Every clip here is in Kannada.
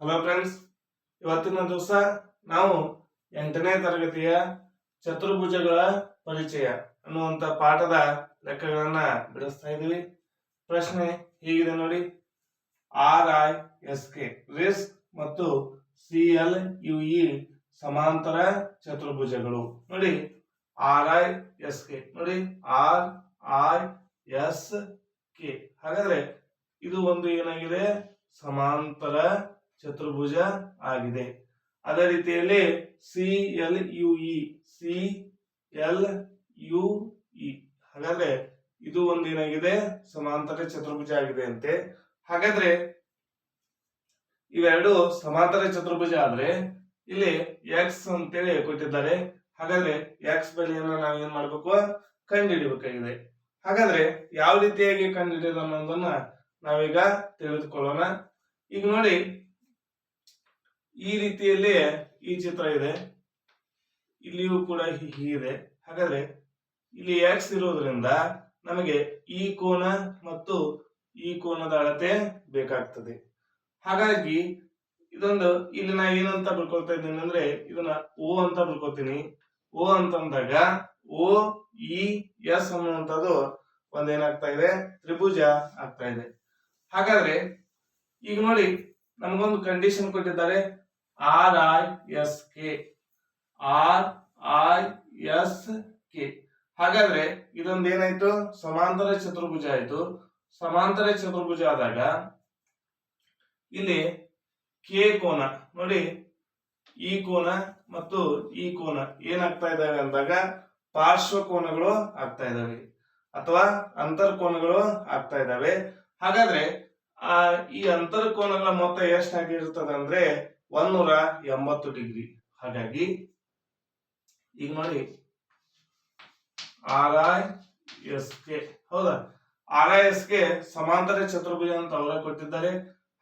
ಹಲೋ ಫ್ರೆಂಡ್ಸ್ ಇವತ್ತಿನ ದಿವಸ ನಾವು ಎಂಟನೇ ತರಗತಿಯ ಚತುರ್ಭುಜಗಳ ಪರಿಚಯ ಅನ್ನುವಂತ ಪಾಠದ ಲೆಕ್ಕಗಳನ್ನ ಬಿಡಿಸ್ತಾ ಇದ್ದೀವಿ. ಪ್ರಶ್ನೆ ಹೀಗಿದೆ ನೋಡಿ. R I S K risk ಮತ್ತು ಸಿ ಎಲ್ ಯು ಇ ಸಮಾಂತರ ಚತುರ್ಭುಜಗಳು. ನೋಡಿ ಆರ್ ಐ ಎಸ್ ಕೆ ನೋಡಿ ಆರ್ ಐ ಎಸ್ ಕೆ ಹಾಗಾದ್ರೆ ಇದು ಒಂದು ಏನಾಗಿದೆ? ಸಮಾಂತರ ಚತುರ್ಭುಜ ಆಗಿದೆ. ಅದೇ ರೀತಿಯಲ್ಲಿ C L U E C L U E ಹಾಗಾದ್ರೆ ಇದು ಒಂದು ಏನಾಗಿದೆ? ಸಮಾಂತರ ಚತುರ್ಭುಜ ಆಗಿದೆ ಅಂತೆ. ಹಾಗಾದ್ರೆ ಇವೆರಡು ಸಮಾಂತರ ಚತುರ್ಭುಜ ಆದ್ರೆ ಇಲ್ಲಿ ಎಕ್ಸ್ ಅಂತೇಳಿ ಕೊಟ್ಟಿದ್ದಾರೆ. ಹಾಗಾದ್ರೆ ಎಕ್ಸ್ ಬೆಲೆಯನ್ನ ನಾವು ಏನ್ ಮಾಡ್ಬೇಕು? ಕಂಡುಹಿಡಿಬೇಕಾಗಿದೆ. ಹಾಗಾದ್ರೆ ಯಾವ ರೀತಿಯಾಗಿ ಕಂಡುಹಿಡಿಯೋದು ಅನ್ನೋದನ್ನ ನಾವೀಗ ತಿಳಿದುಕೊಳ್ಳೋಣ. ಈಗ ನೋಡಿ ಈ ರೀತಿಯಲ್ಲಿ ಈ ಚಿತ್ರ ಇದೆ. ಇಲ್ಲಿಯೂ ಕೂಡ ಹೀಗಿದೆ ಹಾಗಾದ್ರೆ ಇಲ್ಲಿ ಎಕ್ಸ್ ಇರೋದ್ರಿಂದ ನಮಗೆ ಈ ಕೋನ ಮತ್ತು ಈ ಕೋನದ ಅಳತೆ ಬೇಕಾಗ್ತದೆ. ಹಾಗಾಗಿ ಇದೊಂದು, ಇಲ್ಲಿ ನಾ ಏನಂತ ಬರ್ಕೊಳ್ತಾ ಇದ್ದೀನಿ ಅಂದ್ರೆ ಇದನ್ನ ಓ ಅಂತ ಬರ್ಕೊತೀನಿ ಓ ಅಂತಂದಾಗ ಓ ಇ ಎಸ್ ಅನ್ನುವಂಥದ್ದು ಒಂದೇನಾಗ್ತಾ ಇದೆ? ತ್ರಿಭುಜ ಆಗ್ತಾ ಇದೆ. ಹಾಗಾದ್ರೆ ಈಗ ನೋಡಿ, ನಮಗೊಂದು ಕಂಡೀಷನ್ ಕೊಟ್ಟಿದ್ದಾರೆ. R I S K R I S K ಹಾಗಾದ್ರೆ ಇದೊಂದು ಏನಾಯ್ತು? ಸಮಾಂತರ ಚತುರ್ಭುಜ ಆಯ್ತು. ಸಮಾಂತರ ಚತುರ್ಭುಜ ಆದಾಗ ಇಲ್ಲಿ ಕೆ ಕೋನ, ನೋಡಿ ಈ ಕೋನ ಮತ್ತು ಈ ಕೋನ ಏನಾಗ್ತಾ ಇದ್ದಾವೆ ಅಂದಾಗ ಪಾರ್ಶ್ವ ಕೋನಗಳು ಆಗ್ತಾ ಇದ್ದಾವೆ ಅಥವಾ ಅಂತರ್ಕೋನಗಳು ಆಗ್ತಾ ಇದ್ದಾವೆ ಹಾಗಾದ್ರೆ ಆ ಈ ಅಂತರ್ಕೋನಗಳ ಮೊತ್ತ ಎಷ್ಟಾಗಿರ್ತದೆ ಅಂದ್ರೆ ಒಂದೂರ ಎಂಬತ್ತು ಡಿಗ್ರಿ. ಹಾಗಾಗಿ, ಈಗ ನೋಡಿ. R I S K. ಹೌದಾ? ಆರ್ ಐ ಎಸ್ ಕೆ ಸಮಾಂತರ ಚತುರ್ಭುಜ ಅಂತ ಅವರೇ ಕೊಟ್ಟಿದ್ದಾರೆ.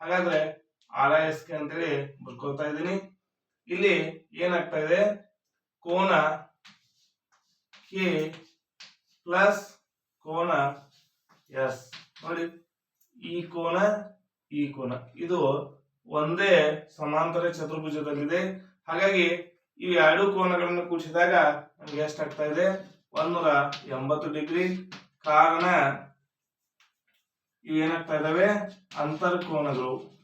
ಹಾಗಾದ್ರೆ, ಆರ್ ಐ ಎಸ್ ಕೆ ಅಂತೇಳಿ ಬರ್ಕೊಳ್ತಾ ಇದ್ದೀನಿ. ಇಲ್ಲಿ ಏನಾಗ್ತಾ ಇದೆ? ಕೋನ ಕೆ ಪ್ಲಸ್ ಕೋನ ಎಸ್. ನೋಡಿ, ಈ ಕೋನ ಈ ಕೋನ. ಇದು ಒಂದೇ ಸಮಾಂತರ ಚತುರ್ಭುಜದಲ್ಲಿದೆ. ಹಾಗಾಗಿ ಈ ಎರಡು ಕೋನಗಳನ್ನು ಕೂಡಿಸಿದಾಗ ನಮ್ಗೆ ಎಷ್ಟಾಗ್ತಾ ಇದೆ? ಒಂದೂರ ಎಂಬತ್ತು ಡಿಗ್ರಿ. ಕಾರಣ ಇವು ಏನಾಗ್ತಾ ಇದಾವೆ? ಅಂತರ್ಕೋನಗಳು.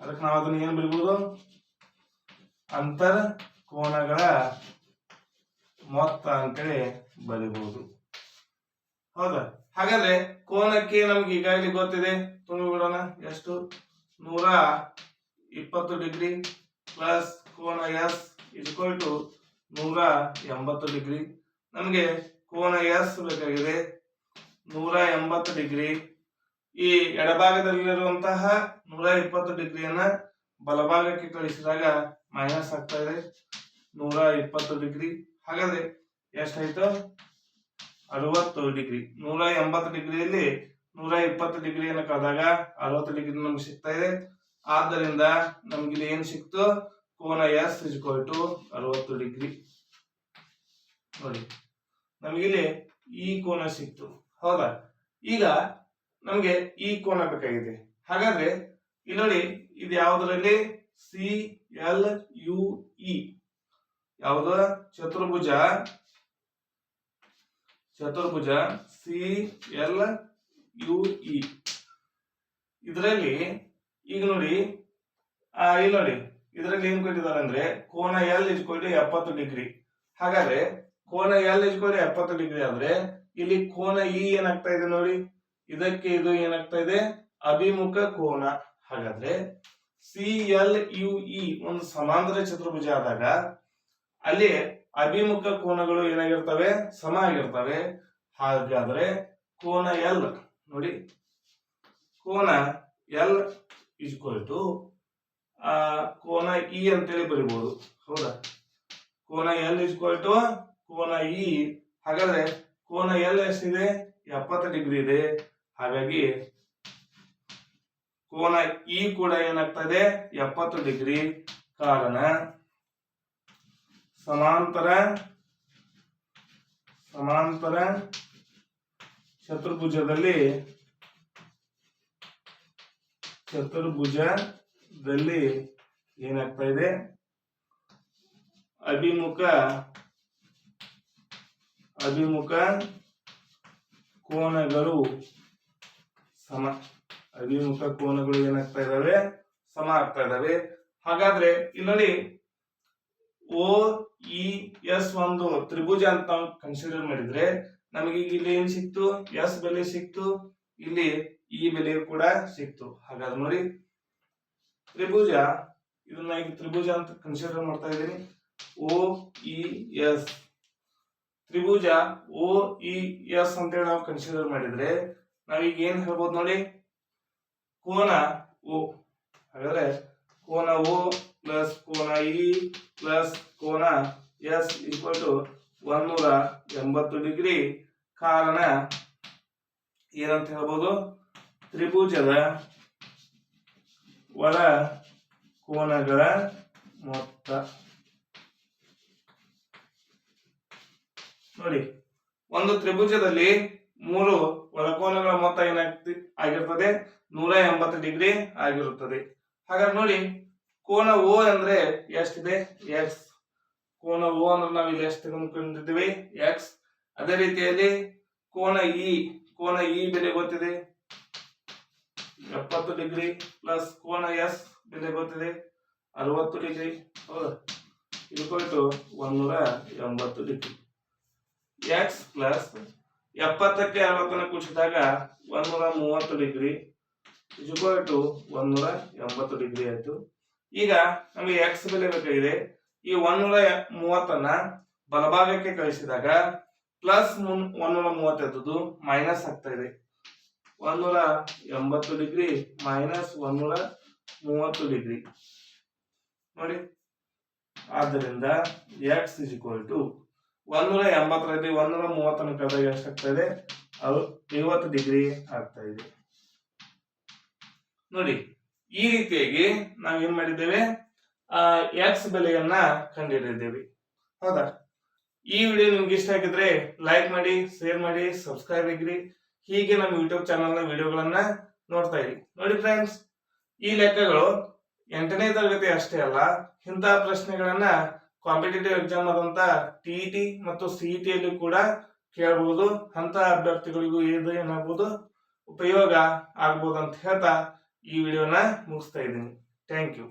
ಅದಕ್ಕೆ ನಾವು ಅದನ್ನ ಏನ್ ಬರಿಬಹುದು? ಅಂತರ್ ಕೋನಗಳ ಮೊತ್ತ ಅಂತೇಳಿ ಬರಿಬಹುದು. ಹೌದಾ? ಹಾಗಾದ್ರೆ ಕೋನಕ್ಕೆ ನಮ್ಗೆ ಈಗಾಗಲೇ ಗೊತ್ತಿದೆ. ತುಂಬಿಬಿಡೋಣ ಎಷ್ಟು? ನೂರ ಇಪ್ಪತ್ತು ಡಿಗ್ರಿ ಪ್ಲಸ್ ಕೋನ ಎಸ್ ಇಸ್ಕೊಲ್ ಟು ನೂರ ಎಂಬತ್ತು ಡಿಗ್ರಿ. ನಮಗೆ ಕೋನ ಎಸ್ ಬೇಕಾಗಿದೆ ನೂರ ಎಂಬತ್ತು ಡಿಗ್ರಿ. ಈ ಎಡಭಾಗದಲ್ಲಿರುವಂತಹ ನೂರ ಇಪ್ಪತ್ತು ಡಿಗ್ರಿಯನ್ನ ಬಲಭಾಗಕ್ಕೆ ಕಳಿಸಿದಾಗ ಮೈನಸ್ ಆಗ್ತಾ ಇದೆ. ನೂರ ಇಪ್ಪತ್ತು ಡಿಗ್ರಿ. ಹಾಗಾದ್ರೆ ಎಷ್ಟಾಯ್ತು? ಅರವತ್ತು ಡಿಗ್ರಿ. ನೂರ ಎಂಬತ್ತು ಡಿಗ್ರಿಯಲ್ಲಿ ನೂರ ಇಪ್ಪತ್ತು ಡಿಗ್ರಿಯನ್ನು ಕಳೆದಾಗ ಅರವತ್ತು ಡಿಗ್ರಿ ನಮ್ಗೆ ಸಿಗ್ತಾ ಇದೆ. ಆದ್ದರಿಂದ ನಮ್ಗೆ ಇಲ್ಲಿ ಏನ್ ಸಿಕ್ತು? ಕೋನ ಎಸ್ ಇಸ್ಕೊಲ್ ಟು ಅರವತ್ತು ಡಿಗ್ರಿ. ನೋಡಿ, ನಮಗಿಲ್ಲಿ ಈ ಕೋನ ಸಿಕ್ತು. ಹೌದಾ? ಈಗ ನಮಗೆ ಈ ಕೋನ ಬೇಕಾಗಿದೆ. ಹಾಗಾದ್ರೆ, ಇಲ್ಲಿ ನೋಡಿ, ಇದು ಯಾವುದರಲ್ಲಿ? ಸಿ ಎಲ್ ಯು ಇ ಯಾವುದು? ಚತುರ್ಭುಜ. ಚತುರ್ಭುಜ ಸಿ ಎಲ್ ಯು ಇ ಇದರಲ್ಲಿ ಈಗ ನೋಡಿ ಇಲ್ಲಿ ನೋಡಿ, ಇದರಲ್ಲಿ ಏನ್ ಕೊಟ್ಟಿದ್ದಾರೆ ಅಂದ್ರೆ ಕೋನ ಎಲ್ ಇಸ್ಕೊಂಡು ಎಪ್ಪತ್ತು ಡಿಗ್ರಿ ಹಾಗಾದ್ರೆ ಕೋನ ಎಲ್ ಇಸ್ಕೊಂಡು ಎಪ್ಪತ್ತು ಡಿಗ್ರಿ ಆದ್ರೆ ಇಲ್ಲಿ ಕೋನ ಇ ಏನಾಗ್ತಾ ಇದೆ ನೋಡಿ, ಇದಕ್ಕೆ ಇದು ಏನಾಗ್ತಾ ಇದೆ? ಅಭಿಮುಖ ಕೋನ. ಹಾಗಾದ್ರೆ ಸಿ ಎಲ್ ಯು ಇ ಒಂದು ಸಮಾಂತರ ಚತುರ್ಭುಜ ಆದಾಗ ಅಲ್ಲಿ ಅಭಿಮುಖ ಕೋನಗಳು ಏನಾಗಿರ್ತವೆ? ಸಮ ಆಗಿರ್ತವೆ. ಹಾಗಾದ್ರೆ ಕೋನ ಎಲ್ ನೋಡಿ, ಕೋನ ಎಲ್ ಇಸ್ಕೊಲ್ ಟು ಕೋನ ಇ ಅಂತೇಳಿ ಬರಿಬಹುದು ಹೌದಾ? ಕೋನ ಎಲ್ ಇಸ್ಕೊಲ್ ಟು ಕೋನ ಇ ಹಾಗಾದ್ರೆ ಕೋನ ಎಲ್ ಎಷ್ಟಿದೆ? ಎಪ್ಪತ್ತು ಡಿಗ್ರಿ ಇದೆ. ಹಾಗಾಗಿ ಕೋನ ಇ ಕೂಡ ಏನಾಗ್ತದೆ? ಎಪ್ಪತ್ತು ಡಿಗ್ರಿ. ಕಾರಣ ಸಮಾಂತರ ಸಮಾಂತರ ಚತುರ್ಭುಜದಲ್ಲಿ ಚತುರ್ಭುಜದಲ್ಲಿ ಏನಾಗ್ತಾ ಇದೆ? ಅಭಿಮುಖ ಅಭಿಮುಖ ಕೋನಗಳು ಸಮ, ಅಭಿಮುಖ ಕೋನಗಳು ಏನಾಗ್ತಾ ಇದಾವೆ ಸಮ ಆಗ್ತಾ ಇದಾವೆ ಹಾಗಾದ್ರೆ ಇಲ್ಲಿ ನೋಡಿ ಓ ಇ, ಎಸ್ ಒಂದು ತ್ರಿಭುಜ ಅಂತ ಕನ್ಸಿಡರ್ ಮಾಡಿದ್ರೆ ನಮಗೆ ಇಲ್ಲಿ ಏನ್ ಸಿಕ್ತು? ಎಸ್ ಬೆಲೆ ಸಿಕ್ತು. ಇಲ್ಲಿ ಈ ಬೆಲೆ ಕೂಡ ಸಿಕ್ತು. ಹಾಗಾದ್ರೆ ನೋಡಿ, ತ್ರಿಭುಜ, ಇದನ್ನ ಈಗ ತ್ರಿಭುಜ ಅಂತ ಕನ್ಸಿಡರ್ ಮಾಡ್ತಾ ಇದ್ದೀನಿ. ಓ ಇ ಎಸ್ ತ್ರಿಭುಜ ಓ ಇ ಎಸ್ ಅಂತೇಳಿ ನಾವು ಕನ್ಸಿಡರ್ ಮಾಡಿದ್ರೆ, ನಾವೀಗ ಏನ್ ಹೇಳ್ಬೋದು ನೋಡಿ? ಕೋನ ಓ ಹಾಗಾದ್ರೆ ಕೋನ ಓ ಪ್ಲಸ್ ಕೋನ ಇ ಪ್ಲಸ್ ಕೋನ ಎಸ್ ಈಕ್ವಲ್ ಟು ಒಂದೂರ ಎಂಬತ್ತು ಡಿಗ್ರಿ ಕಾರಣ ಏನಂತ ಹೇಳ್ಬೋದು? ತ್ರಿಭುಜದ ಒಳ ಕೋನಗಳ ಮೊತ್ತ. ನೋಡಿ, ಒಂದು ತ್ರಿಭುಜದಲ್ಲಿ ಮೂರು ಒಳಕೋನಗಳ ಮೊತ್ತ ಏನಾಗ್ತಿ, ಆಗಿರ್ತದೆ? ನೂರ ಎಂಬತ್ತು ಡಿಗ್ರಿ ಆಗಿರುತ್ತದೆ. ಹಾಗಾದ್ರೆ ನೋಡಿ, ಕೋನ ಓ ಅಂದ್ರೆ ಎಷ್ಟಿದೆ? ಎಕ್ಸ್ ಕೋನ ಓ ಅಂದ್ರೆ ನಾವು ಇಲ್ಲಿ ಎಷ್ಟು ತೆಗೆದುಕೊಂಡಿದ್ದೀವಿ? ಎಕ್ಸ್ ಅದೇ ರೀತಿಯಲ್ಲಿ ಕೋನ ಇ ಕೋನ ಇ ಬೆಲೆ ಗೊತ್ತಿದೆ? ಎಪ್ಪತ್ತು ಡಿಗ್ರಿ ಪ್ಲಸ್ ಕೋನ ಎಸ್ ಬೆಲೆ ಗೊತ್ತಿದೆ ಅರವತ್ತು ಡಿಗ್ರಿ. ಹೌದಾ. ಇದು ಕೊಟ್ಟು ಒಂದೂರ ಎಂಬತ್ತು ಡಿಗ್ರಿ. ಎಕ್ಸ್ ಪ್ಲಸ್ ಎಪ್ಪತ್ತಕ್ಕೆ ಅರವತ್ತನ್ನು ಕೂಡಿಸಿದಾಗ ಒಂದೂರ ಮೂವತ್ತು ಡಿಗ್ರಿ. ಇಜುಕಲ್ ಟು ಒಂದೂರ ಎಂಬತ್ತು ಡಿಗ್ರಿ ಆಯ್ತು. ಈಗ ನಮಗೆ ಎಕ್ಸ್ ಬೆಲೆ ಬೇಕಾಗಿದೆ. ಈ ಒಂದೂರ ಮೂವತ್ತನ್ನ ಬಲಭಾಗಕ್ಕೆ ಕಳಿಸಿದಾಗ ಪ್ಲಸ್ ಒಂದೂರ ಮೂವತ್ತೈದು ಮೈನಸ್ ಆಗ್ತಾ ಇದೆ. ಒಂದೂರ ಎಂಬತ್ತು ಡಿಗ್ರಿ ಮೈನಸ್ ಒಂದೂರ ಮೂವತ್ತು ಡಿಗ್ರಿ. ನೋಡಿ. ಆದ್ದರಿಂದ ಎಕ್ಸ್ ಇಸ್ ಈಕ್ವಲ್ ಟು ಒಂದೂರ ಎಂಬತ್ತರಲ್ಲಿ ಒಂದೂರ ಮೂವತ್ತನ್ನು ಕಳೆದಾಗ ಎಷ್ಟಾಗ್ತಾ ಇದೆ ಅದು ಐವತ್ತು ಡಿಗ್ರಿ ಆಗ್ತಾ ಇದೆ ನೋಡಿ, ಈ ರೀತಿಯಾಗಿ ನಾವು ಏನ್ ಮಾಡಿದ್ದೇವೆ? ಎಕ್ಸ್ ಬೆಲೆಯನ್ನ ಕಂಡಿಡಿದ್ದೇವೆ ಹೌದಾ? ಈ ವಿಡಿಯೋ ನಿಮ್ಗೆ ಇಷ್ಟ ಆಗಿದ್ರೆ ಲೈಕ್ ಮಾಡಿ ಶೇರ್ ಮಾಡಿ ಸಬ್ಸ್ಕ್ರೈಬ್ ಆಗಿರಿ. ಹೀಗೆ ನಮ್ಮ ಯೂಟ್ಯೂಬ್ ಚಾನಲ್ನ ವಿಡಿಯೋಗಳನ್ನ ನೋಡ್ತಾ ಇರಿ. ನೋಡಿ ಫ್ರೆಂಡ್ಸ್ ಈ ಲೆಕ್ಕಗಳು ಎಂಟನೇ ತರಗತಿ ಅಷ್ಟೇ ಅಲ್ಲ ಇಂತಹ ಪ್ರಶ್ನೆಗಳನ್ನ ಕಾಂಪಿಟೇಟಿವ್ ಎಕ್ಸಾಮ್ ಆದಂತ ಟಿಇಟಿ ಮತ್ತು ಸಿಇಟಿ ಅಲ್ಲಿ ಕೂಡ ಕೇಳಬಹುದು ಅಂತ ಅಭ್ಯರ್ಥಿಗಳಿಗೂ ಇದು ಏನಾಗ್ಬೋದು? ಉಪಯೋಗ ಆಗ್ಬೋದು ಅಂತ ಹೇಳ್ತಾ ಈ ವಿಡಿಯೋನ ಮುಗಿಸ್ತಾ ಇದ್ದೀನಿ. Thank you